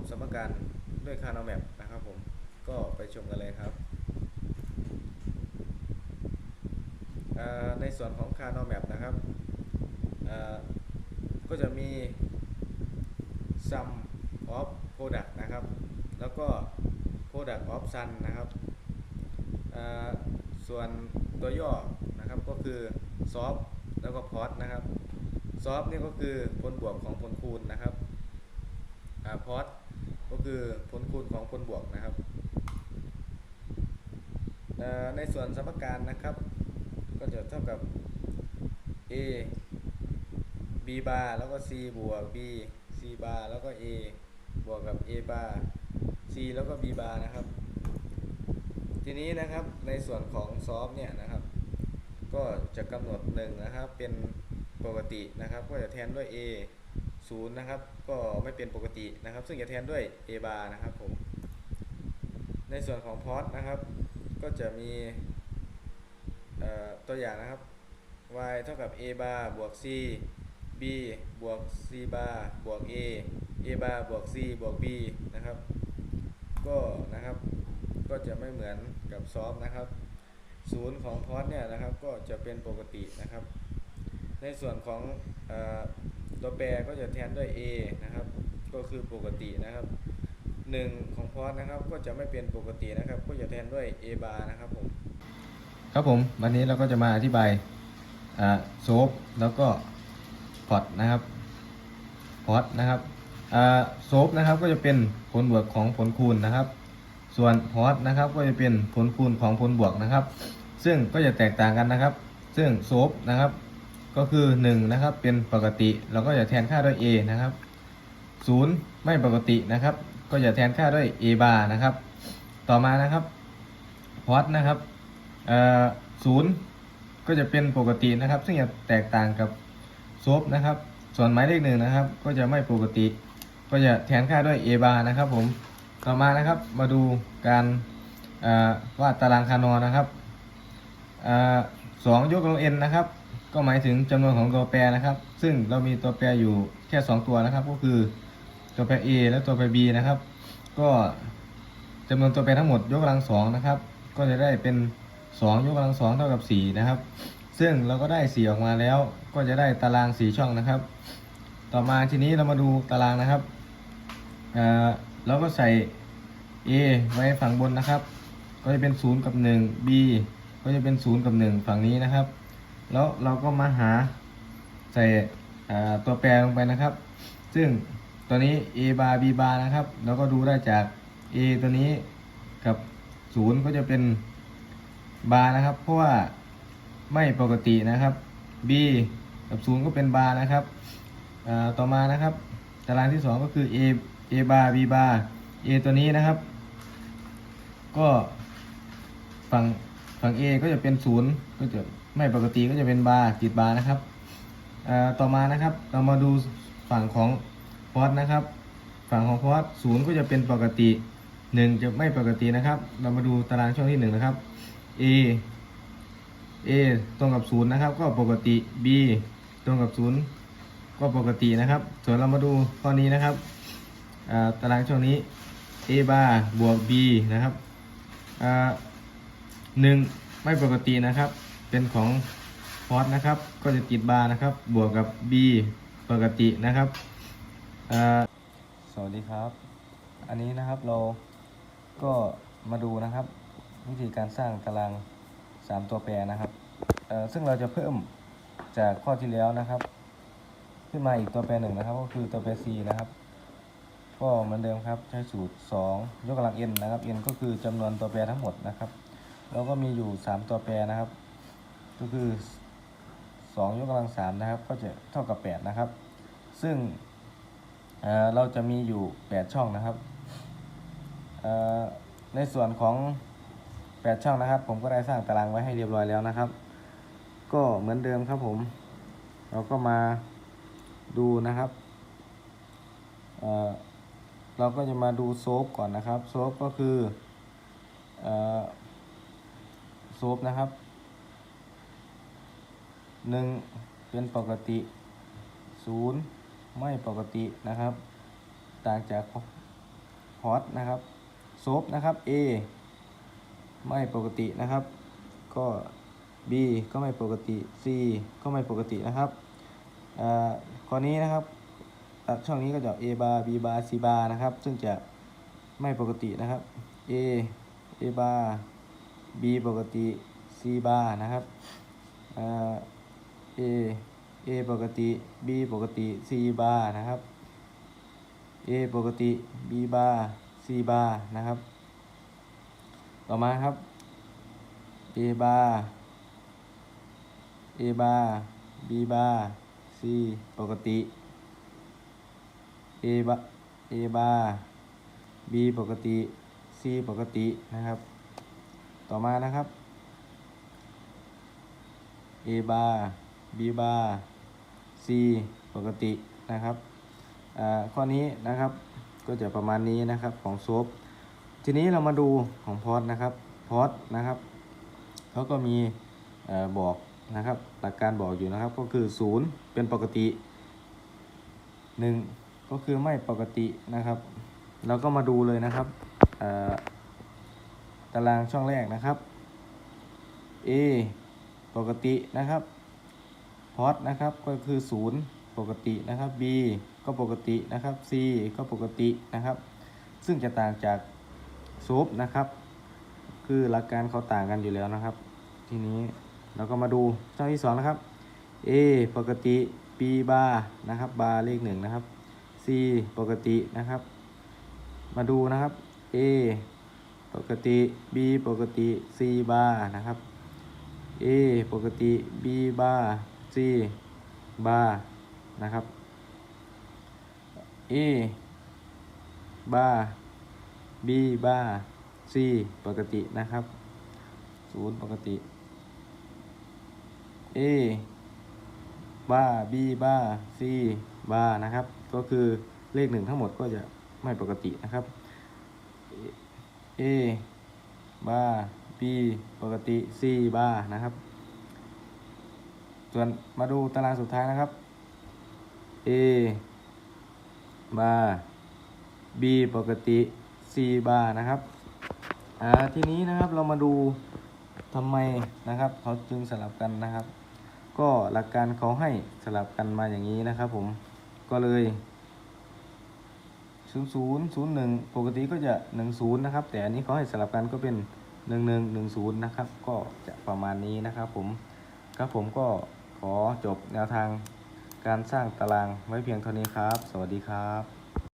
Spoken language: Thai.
ปสมการด้วยคานอแมปนะครับผมก็ไปชมกันเลยครับในส่วนของคานอแมปนะครับก็จะมี sum of product นะครับ แล้วก็ product of sum นะครับส่วนตัวย่อนะครับก็คือ soft แล้วก็ pos นะครับ soft นี่ก็คือผลบวกของผลคูณนะครับอ่า pos ก็ คือผลคูณของผลบวกนะครับ ในส่วนสมการนะครับ ก็จะเท่ากับ a b bar แล้วก็ c บวก b c bar แล้วก็ a บวกกับ a bar c แล้วก็ b bar นะครับ ทีนี้นะครับในส่วนของซอฟเนี่ยนะครับ ก็จะกำหนด1นะครับเป็นปกตินะครับ ก็จะแทนด้วย a 0นะครับก็ไม่เป็นปกตินะครับ ซึ่งจะแทนด้วย a bar นะครับผมในส่วนของพอตนะครับ ก็จะมีตัวอย่างนะครับ y เท่ากับ a bar บวก c b บวก c bar บวก a a bar บวก c บวก b นะครับ ก็นะครับก็จะไม่เหมือนกับซอฟนะครับศูนย์ของพอตเนี่ยนะครับก็จะเป็นปกตินะครับ ในส่วนของ ตัวแปรก็จะแทนด้วย a นะครับ ก็คือปกตินะครับหนึ่งของพอตนะครับก็จะไม่เป็นปกตินะครับ ก็จะแทนด้วย a bar นะครับผม ครับผม วันนี้เราก็จะมาอธิบายโซฟแล้วก็พอตนะครับพอตนะครับโซฟนะครับก็จะเป็นผลบวกของผลคูณนะครับ ส่วนพอตนะครับก็จะเป็นผลคูณของผลบวกนะครับ ซึ่งก็จะแตกต่างกันนะครับ ซึ่งโซฟนะครับ ก็คือ1นะครับเป็นปกติเราก็จะแทนค่าด้วย a นะครับ0ไม่ปกตินะครับ ก็จะแทนค่าด้วย a bar นะครับ ต่อมานะครับพอตนะครับศูนย์ก็จะเป็นปกตินะครับ ซึ่งจะแตกต่างกับโซฟนะครับ ส่วนหมายเลขหนึ่งนะครับ ก็จะไม่ปกติ ก็จะแทนค่าด้วย a bar นะครับผมต่อมานะครับมาดูการวาดตารางคานอนะครับสองยกกำลัง n นะครับ ก็หมายถึงจำนวนของตัวแปรนะครับ ซึ่งเรามีตัวแปรอยู่แค่ 2 ตัวนะครับ ก็คือตัวแปร a และตัวแปร b นะครับ ก็จำนวนตัวแปรทั้งหมดยกกำลังสองนะครับ ก็จะได้เป็น 2 ยกกำลังสองเท่ากับ 4 นะครับ ซึ่งเราก็ได้ 4 ออกมาแล้ว ก็จะได้ตาราง 4 ช่องนะครับ ต่อมาทีนี้เรามาดูตารางนะครับเราก็ใส่ a ไว้ฝั่งบนนะครับ ก็จะเป็น 0 กับ 1 b ก็จะเป็น 0 กับ 1 ฝั่งนี้นะครับ แล้วเราก็มาหาใส่ตัวแปรลงไปนะครับ ซึ่งตัวนี้ a bar b bar นะครับ เราก็ดูได้จาก a ตัวนี้กับ 0 ก็จะเป็นบานะครับ เพราะว่าไม่ปกตินะครับ b กับ 0 ก็เป็นบานะครับต่อมานะครับ ตารางที่ 2 ก็คือ a a bar b bar a ตัวนี้นะครับ ก็ฝั่งฝั่ง a ก็จะเป็น 0 ก็จะ ไม่ปกติก็จะเป็นบาร์ติดบาร์นะครับต่อมานะครับเรามาดูฝั่งของพอตนะครับ ฝั่งของพอตศูนย์ก็จะเป็นปกติ 1 จะไม่ปกตินะครับ เรามาดูตารางช่องที่ 1 นะครับ a a ตรงกับ0นะครับก็ปกติ b ตรงกับ0ก็ปกตินะครับ ส่วนเรามาดูข้อนี้นะครับตารางช่องนี้ a bar บวก b นะครับหนึ่งไม่ปกตินะครับ เป็นของพอตนะครับ ก็จะติดบาร์นะครับ บวกกับ b ปกตินะครับสวัสดีครับ อันนี้นะครับเราก็มาดูนะครับ วิธีการสร้างตาราง 3 ตัวแปรนะครับซึ่งเราจะเพิ่มจากข้อที่แล้วนะครับ ขึ้นมาอีกตัวแปรหนึ่งนะครับ ก็คือตัวแปร c นะครับ ก็เหมือนเดิมครับใช้สูตร 2 ยกกำลัง n นะครับ n ก็คือจำนวนตัวแปรทั้งหมดนะครับเราก็มีอยู่ 3 ตัวแปรนะครับ ก็คือ2ยกกำลัง3นะครับ ก็จะเท่ากับ 8 นะครับ ซึ่งเเราจะมีอยู่ 8 ช่องนะครับ ในส่วนของ 8 ช่องนะครับ ผมก็ได้สร้างตารางไว้ให้เรียบร้อยแล้วนะครับ ก็เหมือนเดิมครับผม เราก็มาดูนะครับเเราก็จะมาดูโซฟก่อนนะครับ โซฟก็คือโซฟนะครับ หนึ่งเป็นปกติศูนย์ไม่ปกตินะครับ ต่างจากฮอตนะครับโซฟนะครับ A ไม่ปกตินะครับ ก็ B ก็ไม่ปกติ C ก็ไม่ปกตินะครับอ่าข้อนี้นะครับตัดช่องนี้ก็จะ A bar B bar C bar นะครับ ซึ่งจะไม่ปกตินะครับ A A bar B ปกติ C bar นะครับอ่า A A ปกติ B ปกติ C bar นะครับ A ปกติ B bar C bar นะครับ ต่อมาครับ A bar A bar B bar C ปกติ A bar A bar B ปกติ C ปกตินะครับ ต่อมานะครับ A bar B bar C ปกตินะครับอ่าข้อนี้นะครับก็จะประมาณนี้นะครับของโซฟทีนี้เรามาดูของพอดนะครับพอดนะครับเขาก็มีอ่อบอกนะครับหลักการบอกอยู่นะครับก็คือ 0 เป็นปกติ 1 ก็คือไม่ปกตินะครับ เราก็มาดูเลยนะครับอ่อตารางช่องแรกนะครับ A ปกตินะครับ พอดนะครับก็คือ 0 ปกตินะครับ B ก็ปกตินะครับ C ก็ปกตินะครับ ซึ่งจะต่างจากซูปนะครับ คือหลักการเขาต่างกันอยู่แล้วนะครับ ทีนี้เราก็มาดูช่องที่2นะครับ A ปกติ B บาร์นะครับบาร์เลขหนึ่งนะครับ C ปกตินะครับ มาดูนะครับ A ปกติ B ปกติ C บาร์นะครับ A ปกติ B บาร์ C บาร์นะครับ A บาร์ B บาร์ C ปกตินะครับศูนย์ปกติ A บาร์ B บาร์ C บาร์นะครับ ก็คือเลขหนึ่งทั้งหมดก็จะไม่ปกตินะครับ A บาร์ B ปกติ C บาร์นะครับ ส่วนมาดูตารางสุดท้ายนะครับ A บาร์ B ปกติ C บาร์นะครับอ่าทีนี้นะครับเรามาดูทำไมนะครับเขาจึงสลับกันนะครับ ก็หลักการเขาให้สลับกันมาอย่างนี้นะครับผมก็เลย0 0 0 1 ปกติก็จะ 1 0 นะครับ แต่อันนี้เขาให้สลับกันก็เป็น 1 1 1 0 นะครับ ก็จะประมาณนี้นะครับผมครับผมก็ ขอจบแนวทางการสร้างตารางไว้เพียงเท่านี้ครับ สวัสดีครับ